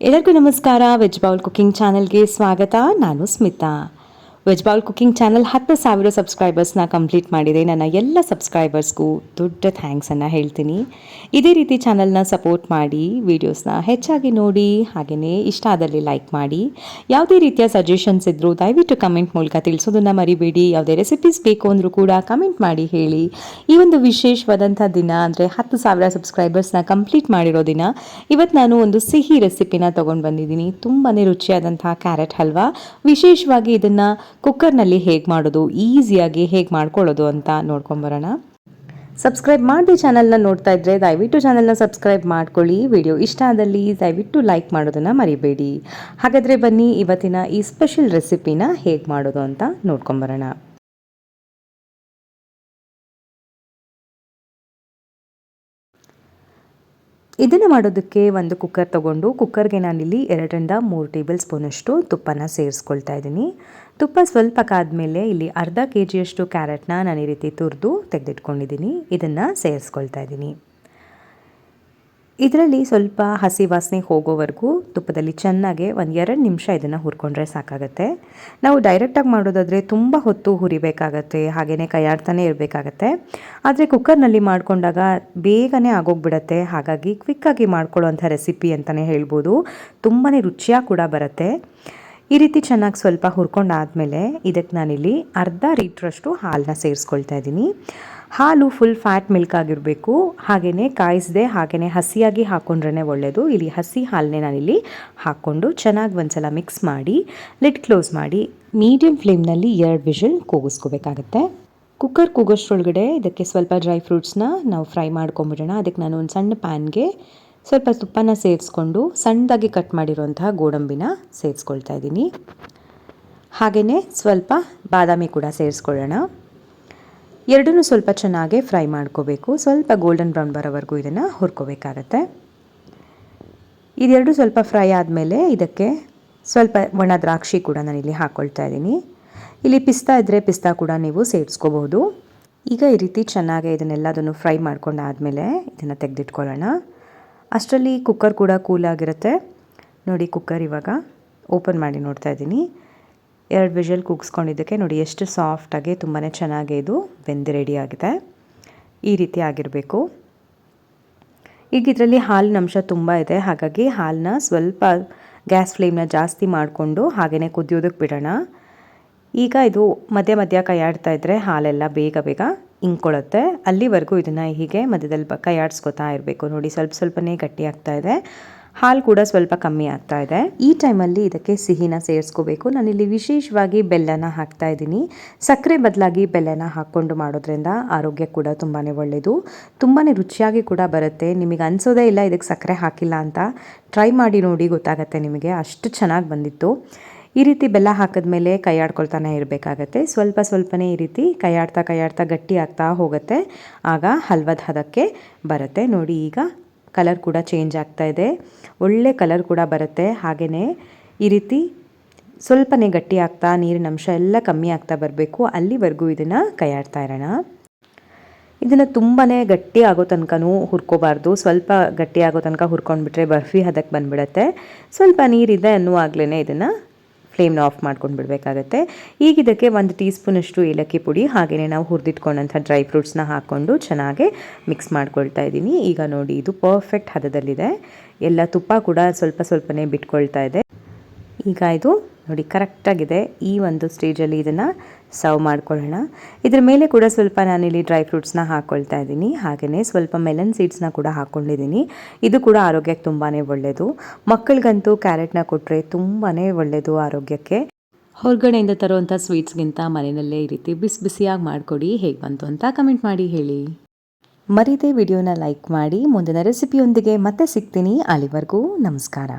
ಎಲ್ಲರಿಗೂ ನಮಸ್ಕಾರ veg bowl cooking ಚಾನಲ್ಗೆ ಸ್ವಾಗತ. ನಾನು Smita. Veg bowl cooking channel ಹತ್ತು ಸಾವಿರ ಸಬ್ಸ್ಕ್ರೈಬರ್ಸ್ನ ಕಂಪ್ಲೀಟ್ ಮಾಡಿದೆ. ನನ್ನ ಎಲ್ಲ ಸಬ್ಸ್ಕ್ರೈಬರ್ಸ್ಗೂ ದೊಡ್ಡ ಥ್ಯಾಂಕ್ಸನ್ನು ಹೇಳ್ತೀನಿ. ಇದೇ ರೀತಿ ಚಾನಲ್ನ ಸಪೋರ್ಟ್ ಮಾಡಿ, ವೀಡಿಯೋಸ್ನ ಹೆಚ್ಚಾಗಿ ನೋಡಿ, ಹಾಗೆಯೇ ಇಷ್ಟ ಆದಲ್ಲಿ ಲೈಕ್ ಮಾಡಿ. ಯಾವುದೇ ರೀತಿಯ ಸಜೆಷನ್ಸ್ ಇದ್ದರೂ ದಯವಿಟ್ಟು ಕಮೆಂಟ್ ಮೂಲಕ ತಿಳಿಸೋದನ್ನು ಮರಿಬೇಡಿ. ಯಾವುದೇ ರೆಸಿಪೀಸ್ ಬೇಕು ಅಂದರೂ ಕೂಡ ಕಮೆಂಟ್ ಮಾಡಿ ಹೇಳಿ. ಈ ಒಂದು ವಿಶೇಷವಾದಂಥ ದಿನ ಅಂದರೆ ಹತ್ತು ಸಾವಿರ ಸಬ್ಸ್ಕ್ರೈಬರ್ಸ್ನ ಕಂಪ್ಲೀಟ್ ಮಾಡಿರೋ ದಿನ, ಇವತ್ತು ನಾನು ಒಂದು ಸಿಹಿ ರೆಸಿಪಿನ ತೊಗೊಂಡು ಬಂದಿದ್ದೀನಿ. ತುಂಬಾ ರುಚಿಯಾದಂಥ ಕ್ಯಾರೆಟ್ ಹಲ್ವಾ. ವಿಶೇಷವಾಗಿ ಇದನ್ನು ಕುಕ್ಕರ್ನಲ್ಲಿ ಹೇಗೆ ಮಾಡೋದು, ಈಸಿಯಾಗಿ ಹೇಗೆ ಮಾಡ್ಕೊಳ್ಳೋದು ಅಂತ ನೋಡ್ಕೊಂಬರೋಣ. ಸಬ್ಸ್ಕ್ರೈಬ್ ಮಾಡಿ ಚಾನಲ್ನ ನೋಡ್ತಾ ಇದ್ದರೆ ದಯವಿಟ್ಟು ಚಾನಲ್ನ ಸಬ್ಸ್ಕ್ರೈಬ್ ಮಾಡ್ಕೊಳ್ಳಿ. ವಿಡಿಯೋ ಇಷ್ಟ ಆದಲ್ಲಿ ದಯವಿಟ್ಟು ಲೈಕ್ ಮಾಡೋದನ್ನು ಮರಿಬೇಡಿ. ಹಾಗಾದರೆ ಬನ್ನಿ, ಇವತ್ತಿನ ಈ ಸ್ಪೆಷಲ್ ರೆಸಿಪಿನ ಹೇಗೆ ಮಾಡೋದು ಅಂತ ನೋಡ್ಕೊಂಬರೋಣ. ಇದನ್ನು ಮಾಡೋದಕ್ಕೆ ಒಂದು ಕುಕ್ಕರ್ ತಗೊಂಡು, ಕುಕ್ಕರ್ಗೆ ನಾನಿಲ್ಲಿ ಎರಡರಿಂದ ಮೂರು ಟೇಬಲ್ ಸ್ಪೂನಷ್ಟು ತುಪ್ಪನ ಸೇರಿಸ್ಕೊಳ್ತಾ ಇದ್ದೀನಿ. ತುಪ್ಪ ಸ್ವಲ್ಪ ಕಾದ್ಮೇಲೆ ಇಲ್ಲಿ ಅರ್ಧ ಕೆ ಜಿಯಷ್ಟು ಕ್ಯಾರೆಟ್ನ ನಾನು ಈ ರೀತಿ ತುರಿದು ತೆಗೆದಿಟ್ಕೊಂಡಿದ್ದೀನಿ. ಇದನ್ನು ಸೇರಿಸ್ಕೊಳ್ತಾ ಇದ್ದೀನಿ. ಇದರಲ್ಲಿ ಸ್ವಲ್ಪ ಹಸಿ ವಾಸನೆ ಹೋಗೋವರೆಗೂ ತುಪ್ಪದಲ್ಲಿ ಚೆನ್ನಾಗೆ ಒಂದು ಎರಡು ನಿಮಿಷ ಇದನ್ನು ಹುರ್ಕೊಂಡ್ರೆ ಸಾಕಾಗತ್ತೆ. ನಾವು ಡೈರೆಕ್ಟಾಗಿ ಮಾಡೋದಾದರೆ ತುಂಬ ಹೊತ್ತು ಹುರಿಬೇಕಾಗತ್ತೆ ಹಾಗೆಯೇ ಕೈಯಾಡ್ತಾನೆ ಇರಬೇಕಾಗತ್ತೆ. ಆದರೆ ಕುಕ್ಕರ್ನಲ್ಲಿ ಮಾಡಿಕೊಂಡಾಗ ಬೇಗನೆ ಆಗೋಗ್ಬಿಡತ್ತೆ. ಹಾಗಾಗಿ ಕ್ವಿಕ್ಕಾಗಿ ಮಾಡ್ಕೊಳ್ಳೋಂಥ ರೆಸಿಪಿ ಅಂತಲೇ ಹೇಳ್ಬೋದು. ತುಂಬಾ ರುಚಿಯಾಗಿ ಕೂಡ ಬರುತ್ತೆ. ಈ ರೀತಿ ಚೆನ್ನಾಗಿ ಸ್ವಲ್ಪ ಹುರ್ಕೊಂಡಾದಮೇಲೆ ಇದಕ್ಕೆ ನಾನಿಲ್ಲಿ ಅರ್ಧ ಲೀಟ್ರಷ್ಟು ಹಾಲನ್ನ ಸೇರಿಸ್ಕೊಳ್ತಾ ಇದ್ದೀನಿ. ಹಾಲು ಫುಲ್ ಫ್ಯಾಟ್ ಮಿಲ್ಕ್ ಆಗಿರಬೇಕು. ಹಾಗೆಯೇ ಕಾಯಿಸದೆ ಹಾಗೆಯೇ ಹಸಿಯಾಗಿ ಹಾಕ್ಕೊಂಡ್ರೇ ಒಳ್ಳೆಯದು ಇಲ್ಲಿ ಹಸಿ ಹಾಲನ್ನೇ ನಾನಿಲ್ಲಿ ಹಾಕ್ಕೊಂಡು ಚೆನ್ನಾಗಿ ಒಂದ್ಸಲ ಮಿಕ್ಸ್ ಮಾಡಿ ಲಿಡ್ ಕ್ಲೋಸ್ ಮಾಡಿ ಮೀಡಿಯಮ್ ಫ್ಲೇಮ್ನಲ್ಲಿ ಎರಡು ವಿಷಲ್ ಕೂಗಿಸ್ಕೋಬೇಕಾಗತ್ತೆ. ಕುಕ್ಕರ್ ಕೂಗೋಷ್ಟ್ರೊಳಗಡೆ ಇದಕ್ಕೆ ಸ್ವಲ್ಪ ಡ್ರೈ ಫ್ರೂಟ್ಸ್ನ ನಾವು ಫ್ರೈ ಮಾಡ್ಕೊಂಬಿಡೋಣ. ಅದಕ್ಕೆ ನಾನು ಒಂದು ಸಣ್ಣ ಪ್ಯಾನ್ಗೆ ಸ್ವಲ್ಪ ತುಪ್ಪನ ಸೇರಿಸ್ಕೊಂಡು ಸಣ್ಣದಾಗಿ ಕಟ್ ಮಾಡಿರುವಂತಹ ಗೋಡಂಬಿನ ಸೇರಿಸ್ಕೊಳ್ತಾ ಇದ್ದೀನಿ. ಹಾಗೆಯೇ ಸ್ವಲ್ಪ ಬಾದಾಮಿ ಕೂಡ ಸೇರಿಸ್ಕೊಳ್ಳೋಣ. ಎರಡನ್ನೂ ಸ್ವಲ್ಪ ಚೆನ್ನಾಗಿ ಫ್ರೈ ಮಾಡ್ಕೋಬೇಕು. ಸ್ವಲ್ಪ ಗೋಲ್ಡನ್ ಬ್ರೌನ್ ಬರೋವರೆಗೂ ಇದನ್ನು ಹುರ್ಕೋಬೇಕಾಗತ್ತೆ. ಇದೆರಡು ಸ್ವಲ್ಪ ಫ್ರೈ ಆದಮೇಲೆ ಇದಕ್ಕೆ ಸ್ವಲ್ಪ ಒಣ ದ್ರಾಕ್ಷಿ ಕೂಡ ನಾನು ಇಲ್ಲಿ ಹಾಕ್ಕೊಳ್ತಾ ಇದ್ದೀನಿ. ಇಲ್ಲಿ ಪಿಸ್ತಾ ಇದ್ದರೆ ಪಿಸ್ತಾ ಕೂಡ ನೀವು ಸೇರಿಸ್ಕೋಬಹುದು. ಈಗ ಈ ರೀತಿ ಚೆನ್ನಾಗಿ ಇದನ್ನೆಲ್ಲದನ್ನು ಫ್ರೈ ಮಾಡ್ಕೊಂಡಾದಮೇಲೆ ಇದನ್ನು ತೆಗೆದಿಟ್ಕೊಳ್ಳೋಣ. ಅಷ್ಟರಲ್ಲಿ ಕುಕ್ಕರ್ ಕೂಡ ಕೂಲಾಗಿರುತ್ತೆ ನೋಡಿ ಕುಕ್ಕರ್ ಇವಾಗ ಓಪನ್ ಮಾಡಿ ನೋಡ್ತಾ ಇದ್ದೀನಿ. ಎರಡು ವಿಷಲ್ ಕುಗ್ಸ್ಕೊಂಡಿದ್ದಕ್ಕೆ ನೋಡಿ ಎಷ್ಟು ಸಾಫ್ಟಾಗಿ ತುಂಬಾ ಚೆನ್ನಾಗಿ ಇದು ಬೆಂದು ರೆಡಿ ಆಗಿದೆ. ಈ ರೀತಿ ಆಗಿರಬೇಕು. ಈಗ ಇದರಲ್ಲಿ ಹಾಲಿನ ಅಂಶ ತುಂಬ ಇದೆ. ಹಾಗಾಗಿ ಹಾಲನ್ನ ಸ್ವಲ್ಪ ಗ್ಯಾಸ್ ಫ್ಲೇಮ್ನ ಜಾಸ್ತಿ ಮಾಡಿಕೊಂಡು ಹಾಗೆಯೇ ಕುದಿಯೋದಕ್ಕೆ ಬಿಡೋಣ. ಈಗ ಇದು ಮಧ್ಯ ಮಧ್ಯ ಕೈಯಾಡ್ತಾ ಇದ್ದರೆ ಹಾಲೆಲ್ಲ ಬೇಗ ಬೇಗ ಇಂಕೊಳ್ಳುತ್ತೆ ಅಲ್ಲಿವರೆಗೂ ಇದನ್ನು ಹೀಗೆ ಮಧ್ಯದಲ್ಲಿ ಪಕ್ಕ ಕೈಯಾಡಿಸ್ಕೊತಾ ಇರಬೇಕು. ನೋಡಿ, ಸ್ವಲ್ಪ ಸ್ವಲ್ಪನೇ ಗಟ್ಟಿ ಆಗ್ತಾ ಇದೆ. ಹಾಲು ಕೂಡ ಸ್ವಲ್ಪ ಕಮ್ಮಿ ಆಗ್ತಾ ಇದೆ. ಈ ಟೈಮಲ್ಲಿ ಇದಕ್ಕೆ ಸಿಹಿನ ಸೇರಿಸ್ಕೋಬೇಕು. ನಾನಿಲ್ಲಿ ವಿಶೇಷವಾಗಿ ಬೆಲ್ಲನ ಹಾಕ್ತಾ ಇದ್ದೀನಿ. ಸಕ್ಕರೆ ಬದಲಾಗಿ ಬೆಲ್ಲನ ಹಾಕ್ಕೊಂಡು ಮಾಡೋದ್ರಿಂದ ಆರೋಗ್ಯ ಕೂಡ ತುಂಬಾ ಒಳ್ಳೆಯದು ತುಂಬಾ ರುಚಿಯಾಗಿ ಕೂಡ ಬರುತ್ತೆ. ನಿಮಗೆ ಅನಿಸೋದೇ ಇಲ್ಲ ಇದಕ್ಕೆ ಸಕ್ಕರೆ ಹಾಕಿಲ್ಲ ಅಂತ. ಟ್ರೈ ಮಾಡಿ ನೋಡಿ, ಗೊತ್ತಾಗತ್ತೆ ನಿಮಗೆ. ಅಷ್ಟು ಚೆನ್ನಾಗಿ ಬಂದಿತ್ತು. ಈ ರೀತಿ ಬೆಲ್ಲ ಹಾಕಿದ್ಮೇಲೆ ಕೈ ಆಡ್ಕೊಳ್ತಾನೆ ಇರಬೇಕಾಗತ್ತೆ. ಸ್ವಲ್ಪ ಸ್ವಲ್ಪನೇ ಈ ರೀತಿ ಕೈ ಆಡ್ತಾ ಕೈ ಆಡ್ತಾ ಗಟ್ಟಿ ಆಗ್ತಾ ಹೋಗುತ್ತೆ. ಆಗ ಹಲ್ವದ ಹದಕ್ಕೆ ಬರುತ್ತೆ. ನೋಡಿ, ಈಗ ಕಲರ್ ಕೂಡ ಚೇಂಜ್ ಆಗ್ತಾ ಇದೆ. ಒಳ್ಳೆ ಕಲರ್ ಕೂಡ ಬರುತ್ತೆ. ಹಾಗೆಯೇ ಈ ರೀತಿ ಸ್ವಲ್ಪನೇ ಗಟ್ಟಿ ಆಗ್ತಾ, ನೀರಿನ ಅಂಶ ಎಲ್ಲ ಕಮ್ಮಿ ಆಗ್ತಾ ಬರಬೇಕು. ಅಲ್ಲಿವರೆಗೂ ಇದನ್ನು ಕೈಯಾಡ್ತಾ ಇರೋಣ. ಇದನ್ನು ತುಂಬಾ ಗಟ್ಟಿ ಆಗೋ ತನಕನೂ ಹುರ್ಕೋಬಾರ್ದು. ಸ್ವಲ್ಪ ಗಟ್ಟಿ ಆಗೋ ತನಕ ಹುರ್ಕೊಂಡ್ಬಿಟ್ರೆ ಬರ್ಫಿ ಹದಕ್ಕೆ ಬಂದ್ಬಿಡುತ್ತೆ. ಸ್ವಲ್ಪ ನೀರಿದೆ ಅನ್ನುವಾಗಲೇ ಇದನ್ನು ಫ್ಲೇಮ್ನ ಆಫ್ ಮಾಡ್ಕೊಂಡು ಬಿಡಬೇಕಾಗತ್ತೆ. ಈಗ ಇದಕ್ಕೆ ಒಂದು ಟೀ ಸ್ಪೂನಷ್ಟು ಏಲಕ್ಕಿ ಪುಡಿ, ಹಾಗೆಯೇ ನಾವು ಹುರಿದಿಟ್ಕೊಂಡಂಥ ಡ್ರೈ ಫ್ರೂಟ್ಸ್ನ ಹಾಕ್ಕೊಂಡು ಚೆನ್ನಾಗಿ ಮಿಕ್ಸ್ ಮಾಡ್ಕೊಳ್ತಾ ಇದ್ದೀನಿ. ಈಗ ನೋಡಿ, ಇದು ಪರ್ಫೆಕ್ಟ್ ಹದದಲ್ಲಿದೆ. ಎಲ್ಲ ತುಪ್ಪ ಕೂಡ ಸ್ವಲ್ಪ ಸ್ವಲ್ಪನೇ ಬಿಟ್ಕೊಳ್ತಾ ಇದೆ. ಈಗ ಇದು ನೋಡಿ, ಕರೆಕ್ಟಾಗಿದೆ. ಈ ಒಂದು ಸ್ಟೇಜಲ್ಲಿ ಇದನ್ನು ಸರ್ವ್ ಮಾಡ್ಕೊಳ್ಳೋಣ. ಇದ್ರ ಮೇಲೆ ಕೂಡ ಸ್ವಲ್ಪ ನಾನಿಲ್ಲಿ ಡ್ರೈ ಫ್ರೂಟ್ಸ್ನ ಹಾಕ್ಕೊಳ್ತಾ ಇದ್ದೀನಿ. ಹಾಗೆಯೇ ಸ್ವಲ್ಪ ಮೆಲನ್ ಸೀಡ್ಸ್ನ ಕೂಡ ಹಾಕ್ಕೊಂಡಿದ್ದೀನಿ ಇದು ಕೂಡ ಆರೋಗ್ಯಕ್ಕೆ ತುಂಬಾ ಒಳ್ಳೆಯದು ಮಕ್ಕಳಿಗಂತೂ ಕ್ಯಾರೆಟ್ನ ಕೊಟ್ಟರೆ ತುಂಬಾ ಒಳ್ಳೆಯದು ಆರೋಗ್ಯಕ್ಕೆ. ಹೊರಗಡೆಯಿಂದ ತರುವಂಥ ಸ್ವೀಟ್ಸ್ಗಿಂತ ಮನೆಯಲ್ಲೇ ಈ ರೀತಿ ಬಿಸಿ ಬಿಸಿಯಾಗಿ ಮಾಡಿಕೊಡಿ. ಹೇಗೆ ಬಂತು ಅಂತ ಕಮೆಂಟ್ ಮಾಡಿ ಹೇಳಿ. ಮರೀದೆ ವಿಡಿಯೋನ ಲೈಕ್ ಮಾಡಿ. ಮುಂದಿನ ರೆಸಿಪಿಯೊಂದಿಗೆ ಮತ್ತೆ ಸಿಗ್ತೀನಿ. ಅಲ್ಲಿವರೆಗೂ ನಮಸ್ಕಾರ.